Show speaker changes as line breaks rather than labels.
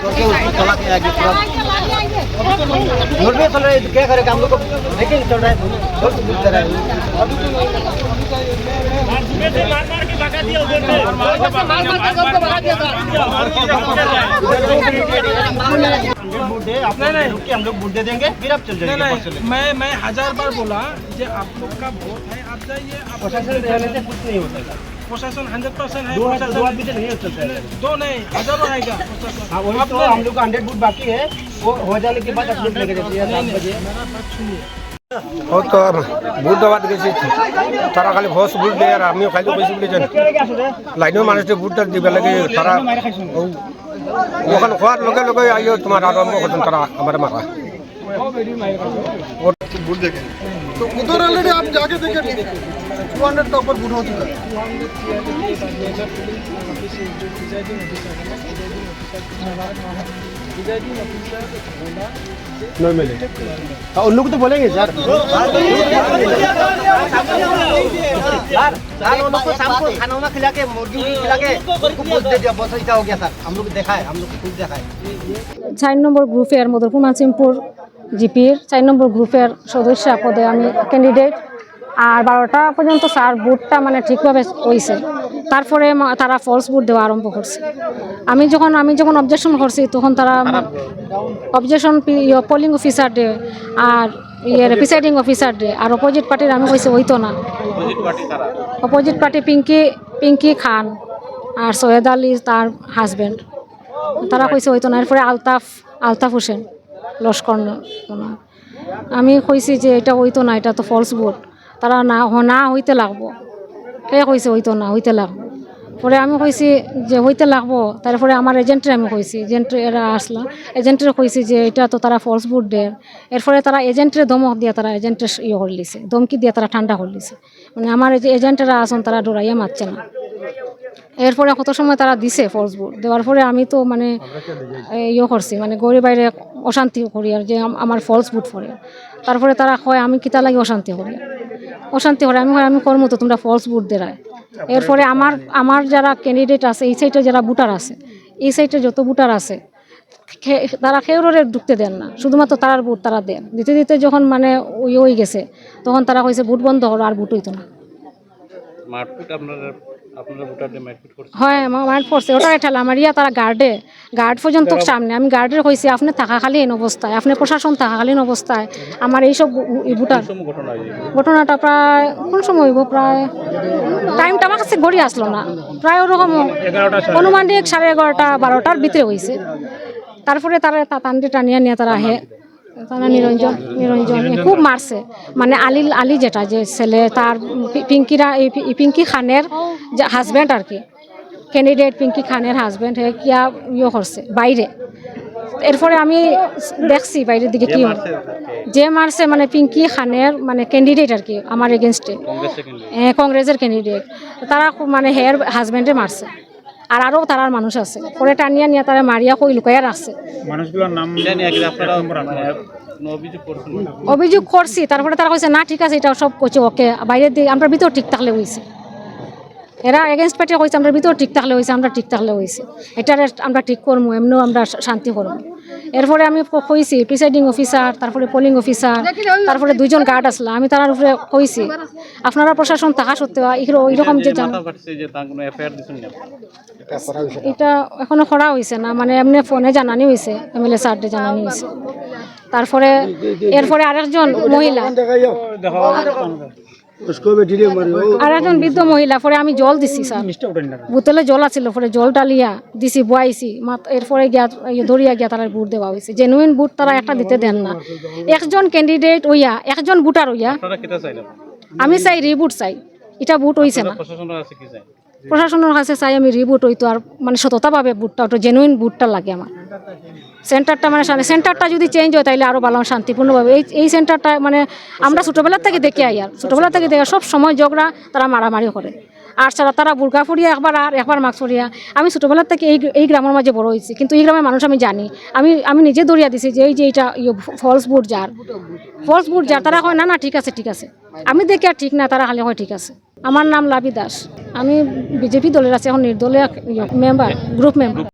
चला के आगे पूरा रोड में चल रहा है तो क्या करेगा हम लोग को लेकिन चल रहा है? बहुत दूर जा रहा है। के हम लोग देंगे फिर आप चल जाएँगे चले
मैं मैं हज़ार बार बोला आप लोग का वोट है आप जाइए
प्रशासन कुछ नहीं हो सकता।
प्रशासन हंड्रेड परसेंट है
दो दो
प्रशासन
आदमी से नहीं हो सकता है
दो नहीं हजारों आएगा प्रशासन
हाँ वही तो हम लोग का हंड्रेड बूट बाकी है वो हो जाने के बाद आप लोग लेके जाइए सात बजे
मेरा बात सुनिए
ও তো বুট দেওয়াত গেছি তারা খালি ভস বুট দেয় আর আমিও খাইলে কইছি বলে জানি লাইনের মানুষটি বুটটা দিবে লাগে তারা ও ওখানে খোয়ার লগে লগে আইও তোমার আরম্ভ করতেন তারা আমার মারা
तो उधर ऑलरेडी आप जाके देखे टू हंड्रेड का ऊपर हो चुका है
उन लोग तो बोलेंगे सर खाना खिला के मुर्गी खिला के बोझ दे दिया बहुत ऐसा हो गया सर हम लोग देखा है हम लोग खुद देखा है
चार नंबर ग्रुप एयर मधुरपुर मासिमपुर জিপির চার নম্বর গ্রুপের সদস্য পদে আমি ক্যান্ডিডেট আর বারোটা পর্যন্ত স্যার বুটটা মানে ঠিকভাবে হয়েছে তারপরে তারা ফলস বুট দেওয়া আরম্ভ করছে। আমি যখন আমি যখন অবজেকশন করছি তখন তারা অবজেকশন পোলিং অফিসার ডে আর ইয়ে প্রিসাইডিং অফিসার ডে আর অপোজিট পার্টির আমি কইছে হইতো না। অপোজিট পার্টি পিঙ্কি পিঙ্কি খান আর সৈয়দ আলী তার হাজব্যান্ড তারা কইছে হইতো না। এরপরে আলতাফ আলতাফ হোসেন। লস্কর আমি কইছি যে এটা হইতো না, এটা তো ফলস বুট তারা না না হইতে লাগবো। কে কইছে হইতো না, হইতে লাগবো? পরে আমি কইছি যে হইতে লাগবো। তারপরে আমার এজেন্টরে আমি কইছি এজেন্ট এরা আসলা। এজেন্টরে কইছি যে এটা তো তারা ফলস বুট দেয়। এরপরে তারা এজেন্টের ধমক দিয়ে তারা এজেন্টের ইয়ে করলিছে ধমকি দিয়ে তারা ঠান্ডা করলিছে মানে আমার যে এজেন্টেরা আসন তারা ডরাইয়া মারছে না। এরপরে কত সময় তারা দিছে ফলস বুট দেওয়ার পরে আমি তো মানে ইয়ে করছি মানে গরিব বাইরে অশান্তি করি আর যে আমার ফলস বুট পরে তারপরে তারা হয় আমি কিতা লাগে অশান্তি করি? অশান্তি করে। আমি কই, আমি করব তো তোমরা ফলস বুট দেরায়। এরপরে আমার আমার যারা ক্যান্ডিডেট আছে এই সাইডে যারা বুটার আছে এই সাইডে যত বুটার আছে তারা খেউরে ঢুকতে দেন না। শুধুমাত্র তারার বুট তারা দেন। দিতে দিতে যখন মানে ওই হয়ে গেছে তখন তারা কইছে বুট বন্ধ হলো আর বুট হইতো না।
মারপিট আপনারা
হয় আমার মাইন্ড পড়ছে ওটা ঠেলা তারা গার্ডে গার্ড পর্যন্ত সামনে। আমি কইছি আপনি থাকাকালীন অবস্থায়। আপনি প্রশাসন থাকাকালীন অবস্থায়। আমার এইসব বুটার
কোন ঘটনা
ঘটনাটা প্রায় কোন সময় হইব প্রায়? টাইমটা আমার কাছে আসলো না। প্রায় ওরকম অনুমানিক সাড়ে এগারোটা বারোটার ভিতরে হয়েছে তারপরে তারা তা- তান্ডি টানিয়া নিয়ে তারা আহে তারা নিরঞ্জন নিরঞ্জন খুব মারছে। মানে আলী আলী যেটা যে ছেলে তার পিঙ্কিরা এই পিঙ্কি খানের যে হাজব্যান্ড আর কি ক্যান্ডিডেট পিঙ্কি খানের হাজব্যান্ড হে কিয়া ইয়ে করছে বাইরে। এরপরে আমি দেখছি বাইরের দিকে কি হয়। যে মারছে মানে পিঙ্কি খানের মানে ক্যান্ডিডেট আর কি আমার এগেনস্টে কংগ্রেসের ক্যান্ডিডেট তারা খুব মানে হেয়ার হাজব্যান্ডে মারছে। আর আরও তারার মানুষ আছে। পরে টানিয়া নিয়ে তারা মারিয়া কই লুকাইয়া রাখছে
অভিযোগ
করছি তারপরে তারা কইছে না ঠিক আছে এটা সব করছে ওকে বাইরের দিকে আমরা ভিতর ঠিক থাকলে হয়েছে এরা এগেনস্ট পার্টি কইছে আমরা ভিতর ঠিক থাকলে হয়েছে আমরা ঠিক থাকলে হয়েছে এটা আমরা ঠিক করব এমনিও আমরা শান্তি করব এরপরে আমি কইছি প্রিসাইডিং অফিসার তারপরে পোলিং অফিসার তারপরে দুজন গার্ড আসলা আমি তার উপরে কইছি আপনারা প্রশাসন তাহা সত্ত্বেও এরকম যে এটা এখনও করা হয়েছে না মানে এমনি ফোনে জানানি হয়েছে এমএলএ স্যারকে জানানি হয়েছে তারপরে এরপরে আরেকজন মহিলা আরেকজন বৃদ্ধ মহিলা, পরে আমি জল দিছি, স্যার। বোতলে জল আছিল, পরে জল ডালিয়া দিছি, বয়াইছি এরপরে গিয়া ধরিয়া গিয়া তারা বুট দেওয়া হয়েছে জেনুইন বুট তারা একটা দিতে দেন না। একজন ক্যান্ডিডেট হইয়া, একজন বুটার হইয়া আমি চাই রিবুট চাই। এটা বুট হইছে না।
প্রশাসনের
কাছে চাই? আমি রিবুট হইতো আর মানে সততাভাবে বুটটা ওটা জেনুইন বুটটা লাগে আমার। সেন্টারটা মানে সেন্টারটা যদি চেঞ্জ হয় তাহলে আরও ভালো শান্তিপূর্ণভাবে। এই এই সেন্টারটা মানে আমরা ছোটোবেলার থেকে দেখে আই আর। ছোটোবেলা থেকে দেখে সব সময় ঝগড়া তারা মারামারি করে। আর ছাড়া তারা বুর্গা ফুরিয়া একবার আর একবার মাস্ক ফুরিয়া। আমি ছোটোবেলার থেকে এই এই গ্রামের মাঝে বড় হয়েছি, কিন্তু এই গ্রামের মানুষ আমি জানি। আমি আমি নিজে দৌড়িয়া দিছি যে এই যে এটা ফলস বুট যার। ফলস বুট যার, তারা হয় না না, ঠিক আছে ঠিক আছে। আমি দেখি আর ঠিক না, তারা খালি হয় ঠিক আছে। আমার নাম লাভি দাস। আমি বিজেপি দলের আছে, এখন নির্দলীয় মেম্বার গ্রুপ মেম্বার